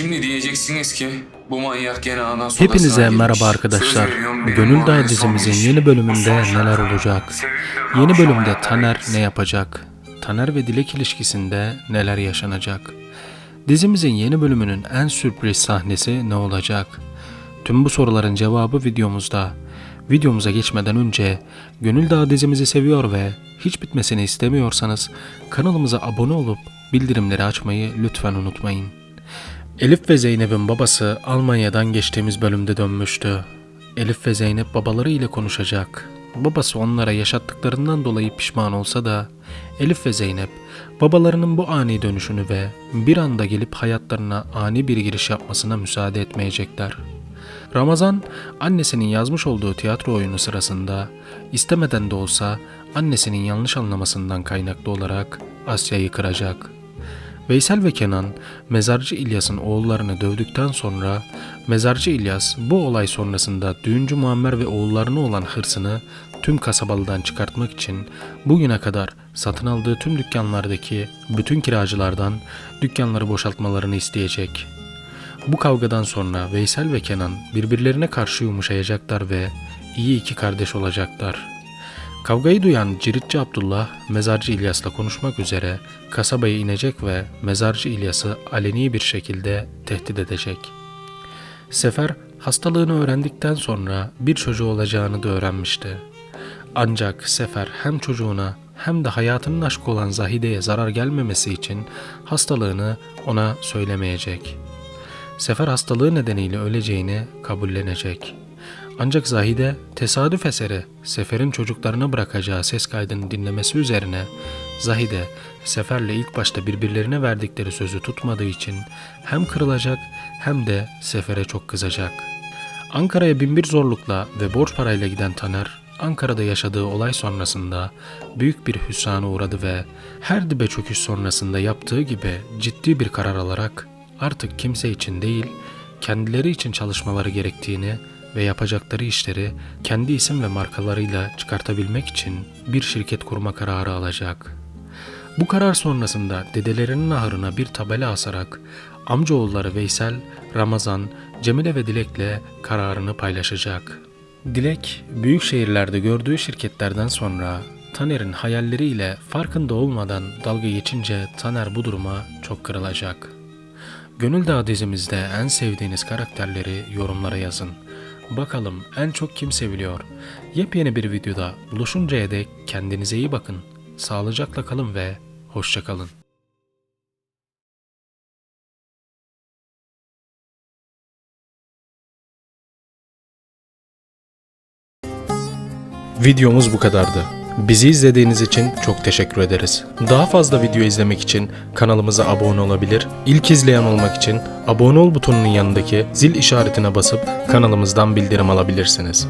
Şimdi diyeceksiniz ki bu manyak gene ana sodasına Hepinize merhaba arkadaşlar. Gönül Dağı dizimizin yeni bölümünde neler olacak? Yeni bölümde Taner ne yapacak? Taner ve Dilek ilişkisinde neler yaşanacak? Dizimizin yeni bölümünün en sürpriz sahnesi ne olacak? Tüm bu soruların cevabı videomuzda. Videomuza geçmeden önce Gönül Dağı dizimizi seviyor ve hiç bitmesini istemiyorsanız kanalımıza abone olup bildirimleri açmayı lütfen unutmayın. Elif ve Zeynep'in babası Almanya'dan geçtiğimiz bölümde dönmüştü. Elif ve Zeynep babaları ile konuşacak. Babası onlara yaşattıklarından dolayı pişman olsa da Elif ve Zeynep babalarının bu ani dönüşünü ve bir anda gelip hayatlarına ani bir giriş yapmasına müsaade etmeyecekler. Ramazan annesinin yazmış olduğu tiyatro oyunu sırasında istemeden de olsa annesinin yanlış anlamasından kaynaklı olarak Asya'yı kıracak. Veysel ve Kenan Mezarcı İlyas'ın oğullarını dövdükten sonra Mezarcı İlyas bu olay sonrasında düğüncü Muammer ve oğullarına olan hırsını tüm kasabalıdan çıkartmak için bugüne kadar satın aldığı tüm dükkanlardaki bütün kiracılardan dükkanları boşaltmalarını isteyecek. Bu kavgadan sonra Veysel ve Kenan birbirlerine karşı yumuşayacaklar ve iyi iki kardeş olacaklar. Kavgayı duyan Ciritçi Abdullah, Mezarcı İlyas'la konuşmak üzere kasabaya inecek ve Mezarcı İlyas'ı aleni bir şekilde tehdit edecek. Sefer hastalığını öğrendikten sonra bir çocuğu olacağını da öğrenmişti. Ancak Sefer hem çocuğuna hem de hayatının aşkı olan Zahide'ye zarar gelmemesi için hastalığını ona söylemeyecek. Sefer hastalığı nedeniyle öleceğini kabullenecek. Ancak Zahide tesadüf eseri Sefer'in çocuklarına bırakacağı ses kaydını dinlemesi üzerine Zahide Sefer'le ilk başta birbirlerine verdikleri sözü tutmadığı için hem kırılacak hem de Sefer'e çok kızacak. Ankara'ya binbir zorlukla ve borç parayla giden Taner, Ankara'da yaşadığı olay sonrasında büyük bir hüsrana uğradı ve her dibe çöküş sonrasında yaptığı gibi ciddi bir karar alarak artık kimse için değil, kendileri için çalışmaları gerektiğini ve yapacakları işleri kendi isim ve markalarıyla çıkartabilmek için bir şirket kurma kararı alacak. Bu karar sonrasında dedelerinin ahırına bir tabela asarak amcaoğulları Veysel, Ramazan, Cemile ve Dilek'le kararını paylaşacak. Dilek, büyük şehirlerde gördüğü şirketlerden sonra Taner'in hayalleriyle farkında olmadan dalga geçince Taner bu duruma çok kırılacak. Gönül Dağı dizimizde en sevdiğiniz karakterleri yorumlara yazın. Bakalım en çok kim seviliyor? Yepyeni bir videoda buluşuncaya dek kendinize iyi bakın. Sağlıcakla kalın ve hoşça kalın. Videomuz bu kadardı. Bizi izlediğiniz için çok teşekkür ederiz. Daha fazla video izlemek için kanalımıza abone olabilir, ilk izleyen olmak için abone ol butonunun yanındaki zil işaretine basıp kanalımızdan bildirim alabilirsiniz.